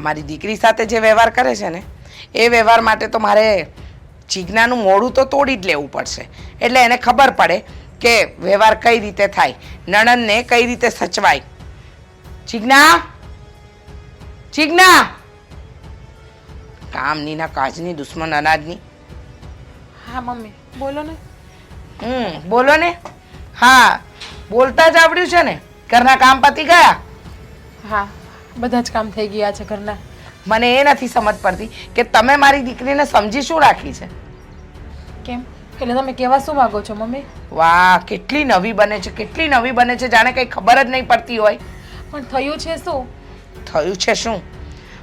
આ મારી દીકરી સાથે જે વ્યવહાર કરે છે ને એ વ્યવહાર માટે તો મારે જીજ્ઞાનું મોડું તો તોડી જ લેવું પડશે. એટલે એને ખબર પડે કે વ્યવહાર કઈ રીતે થાય નણંદને કઈ રીતે સચવાય. જીજ્ઞા જીજ્ઞા કામની ના કાજની દુશ્મન અનાજની. હા મમ્મી બોલો ને. હમ બોલો ને. હા બોલતા જ આવડ્યું છે ને ઘરના કામ પતી ગયા? હા. બધા જ કામ થઈ ગયા છે ઘરના. મને એ નથી સમજ પડતી કે તમે મારી દીકરીને સમજી શું રાખી છે? કેમ? એટલે તમે કેવા શું માંગો છો મમ્મી? વાહ કેટલી નવી બને છે કેટલી નવી બને છે જાણે કંઈ ખબર જ નહીં પડતી હોય. પણ થયું છે શું? થયું છે શું?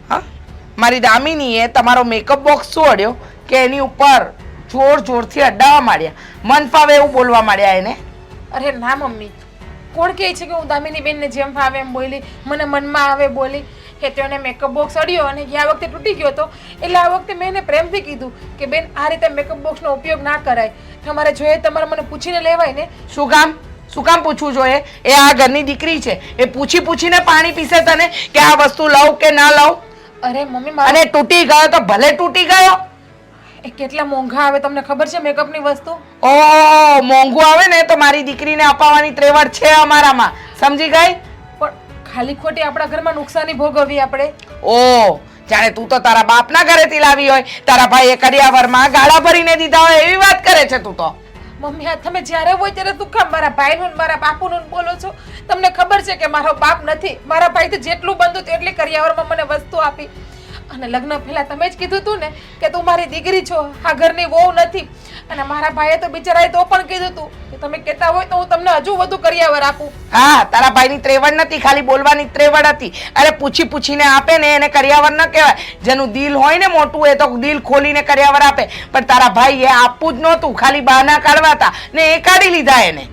હા? મારી દામિનીએ તમારો મેકઅપ બોક્સ શું અડ્યો? કે એની ઉપર જોર જોરથી અડાવવા માંડ્યા. મન ફાવે એવું બોલવા માંડ્યા એને. અરે ના મમ્મી. કોણ કહે છે કે હું દામિની બેનને જેમ ફાવે એમ બોલી મને મનમાં આવે બોલી. કે તેને મેકઅપ બોક્સ અડ્યો અને ગયા વખતે તૂટી ગયો હતો. એટલે આ વખતે મેં એને પ્રેમથી કીધું કે બેન આ રીતે મેકઅપ બોક્સનો ઉપયોગ ના કરાય. તમારે જોઈએ તમારે મને પૂછીને લેવાય ને. શું કામ? શું કામ પૂછવું જોઈએ? એ આ ઘરની દીકરી છે. એ પૂછી પૂછીને પાણી પીસે તને કે આ વસ્તુ લઉં કે ના લઉં અરે મમ્મી મારે અને તૂટી ગયો તો ભલે તૂટી ગયો. એ કેટલા મોંઘા આવે તમને ખબર છે મેકઅપની વસ્તુ? ઓ મોંઘું આવે ને તો મારી દીકરીને અપાવવાની ત્રેવડ છે અમારામાં. સમજી ગઈ? પણ ખાલી ખોટી આપણા ઘરમાં નુકસાની ભોગવવી આપણે. ઓ જાણે તું તો તારા બાપના ઘરેથી લાવી હોય. તારા ભાઈએ કરિયાવરમાં ગાળા ભરીને દીધા હોય એવી વાત કરે છે તું તો. મમ્મી આ તમે જ્યારે હોય ત્યારે તું કામ મારા ભાઈનું ને મારા બાપુનું ને બોલો છો. તમને ખબર છે કે મારો બાપ નથી. મારા ભાઈ તો જેટલું બનતું તેટલી કરિયાવરમાં મને વસ્તુ આપી. અને લગ્ન પહેલા તમે જ કીધું તું ને કે તું મારી દીકરી છો આ ઘરની વહુ નથી. અને મારા ભાઈએ તો બિચારાએ તો પણ કીધું તું કે તમે કહેતા હોય તો હું તમને હજુ વધુ કરિયાવર આપું. હા તારા ભાઈની ત્રેવડ નથી ખાલી બોલવાની ત્રેવડ હતી. અરે પૂછી પૂછીને આપે ને એને કરિયાવર ન કહેવાય. જેનું દિલ હોય ને મોટું એ તો દિલ ખોલીને કરિયાવર આપે. પણ તારા ભાઈએ આપવું જ નહોતું ખાલી બહાના કાઢવા હતા ને એ કાઢી લીધા એને.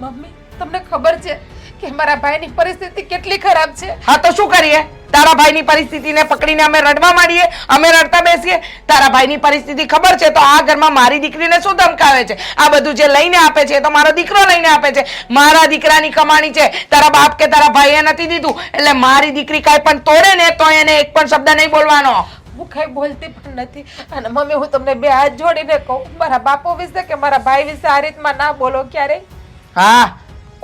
મમ્મી તમને ખબર છે કે મારા ભાઈની પરિસ્થિતિ કેટલી ખરાબ છે? હા તો શું કરીએ? તારા ભાઈની પરિસ્થિતિને પકડીને અમે રડવા માંડીએ અમે રડતા બેસીએ. તારા ભાઈની પરિસ્થિતિ ખબર છે તો આ ઘરમાં મારી દીકરીને શું ધમકાવે છે? આ બધું જે લઈને આપે છે તો મારો દીકરો લઈને આપે છે. મારા દીકરાની કમાણી છે. તારા બાપ કે તારા ભાઈએ નથી દીધું. એટલે મારી દીકરી કાંઈ પણ તોડે ને તો એને એક પણ શબ્દ નહીં બોલવાનો. હું કઈ બોલતી પણ નથી. અને મમ્મી હું તમને બે હાથ જોડીને કહું. મારા બાપો વિશે કે મારા ભાઈ વિશે આ રીતમાં ના બોલો ક્યારેય? હા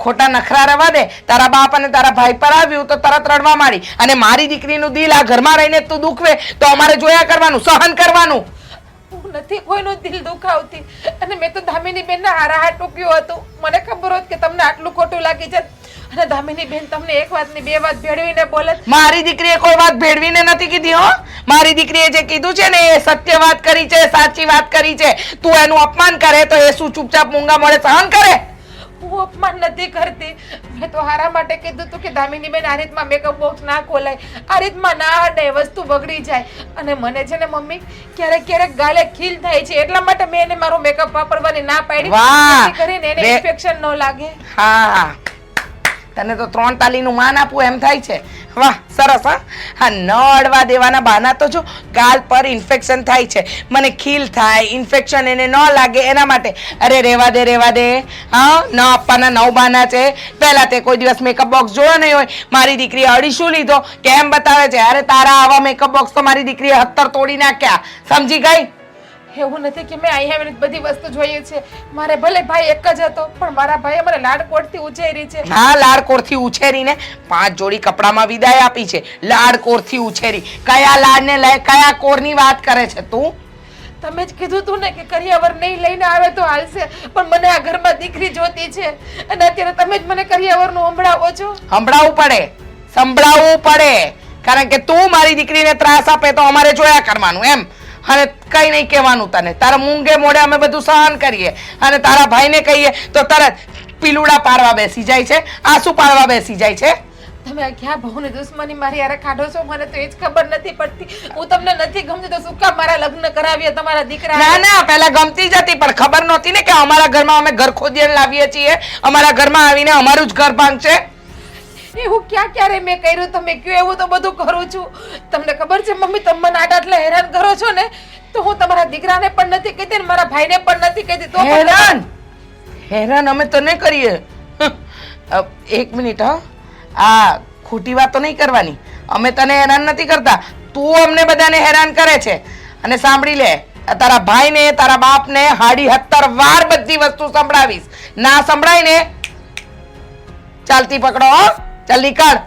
ખોટા નખરા રવા દે તારા બાપ અને તારા ભાઈ પર આવ્યું તો તરત રડવા માંડી. અને મારી દીકરીનું દિલ આ ઘરમાં રહીને તું દુખવે તો અમારે જોયા કરવાનું સહન કરવાનું. હું નથી કોઈનું દિલ દુખાવતી. અને મેં તો ધામીની બેનના હારા ટૂક્યું હતું. મને ખબર હોત કે તમને આટલું ખોટું લાગી છે. અને ધામીની બેન તમને એક વાતની બે વાત ભેળવીને બોલે મારી દીકરીએ કોઈ વાત ભેળવીને નથી કીધી હો. મારી દીકરીએ જે કીધું છે ને એ સત્ય વાત કરી છે સાચી વાત કરી છે. તું એનું અપમાન કરે તો એ શું ચૂપચાપ મૂંગા મોડે સહન કરે? હું અપમાન નથી કરતી. મેં તો હારા માટે કીધું હતું કે દામિની બેન આ રીતમાં મેકઅપ બોક્સ ના ખોલાય. આ રીતમાં ના હડે વસ્તુ બગડી જાય. અને મને છે ને મમ્મી ક્યારેક ક્યારેક ગાલે ખીલ થાય છે. એટલા માટે મેં એને મારો મેકઅપ વાપરવાની ના પાડી. કરીને એને ઇન્ફેક્શન ન લાગે. હા. તને તો ત્રણ તાલીનું માન આપવું એમ થાય છે. વાહ, સરસ, હા? હા, ન અડવા દેવાના બહાના તો જો, ગાલ પર ઇન્ફેક્શન થાય છે. મને ખીલ થાય ઇન્ફેક્શન એને ન લાગે, એના માટે, અરે, રેવા દે રેવા દે. હા, ન આપવાના નવ બહાના છે. પહેલાં તે કોઈ દિવસ મેકઅપ બોક્સ જોયો નહીં હોય. મારી દીકરીએ અડીશું લીધો? કેમ બતાવે છે? અરે, તારા આવા મેકઅપ બોક્સ તો મારી દીકરીએ હત્તર તોડી નાખ્યા. સમજી ગઈ? એવું નથી કે મેં અહીંયા બધી વસ્તુ જોઈએ છે. મારે ભલે ભાઈ એક જ હતો પણ મારા ભાઈએ મને લાડકોટથી ઉછેરી છે. હા લાડકોરથી ઉછેરીને પાંચ જોડી કપડામાં વિદાય આપી છે. લાડકોરથી ઉછેરી. કયા લાડને લઈ કયા કોરની વાત કરે છે તું? તમે જ કીધું તું ને કે કરિયાવર નહીં લઈને આવે તો હાલશે પણ મને આ ઘરમાં દીકરી જોતી છે. અને અત્યારે તમે જ મને કરિયાવરનું સંભળાવો છો? સંભળાવવું પડે. સંભળાવવું પડે. કારણ કે તું મારી દીકરીને ત્રાસ આપે તો અમારે જોયા કરવાનું એમ? અને કઈ નહીં કહેવાનું તને. તારા મૂંગે મોઢે અમે બધું સહન કરીએ. અને તારા ભાઈને કહીએ તો તરત પીલુડા પાડવા બેસી જાય છે આંસુ પાડવા બેસી જાય છે. તમે ક્યાં બહુને દુશ્મની મારી યારે કાઢો છો? મને તો એ જ ખબર નથી પડતી. હું તમને નથી ગમતી તો શું કામ મારા લગ્ન કરાવીએ તમારા દીકરા ના ના પહેલા ગમતી જ હતી પણ ખબર નહોતી ને કે અમારા ઘરમાં અમે ઘર ખોદીને લાવીએ છીએ. અમારા ઘરમાં આવીને અમારું જ ઘર ભાંગશે એવું ક્યાં ક્યારે મેં કર્યું? તમે કયો એવું તો બધું કરું છું. તમને ખબર છે, મમ્મી, તમે મને આટલા આટલા હેરાન કરો છો ને, તો હું તમારા દીકરાને પણ નથી કહેતી ને મારા ભાઈને પણ નથી કહેતી. તો હેરાન! હેરાન અમે તને કરીએ. એક મિનિટ, હા. આ ખોટી વાતો નહીં કરવાની. અમે તને હેરાન નથી કરતા. તું અમને બધાને હેરાન કરે છે. અને સાંભળી લે તારા ભાઈને, તારા બાપને હાડી હત્તર વાર બધી વસ્તુ સંભળાવીશ. ના સંભળાય ને, ચાલતી પકડો ચાલ નીકળ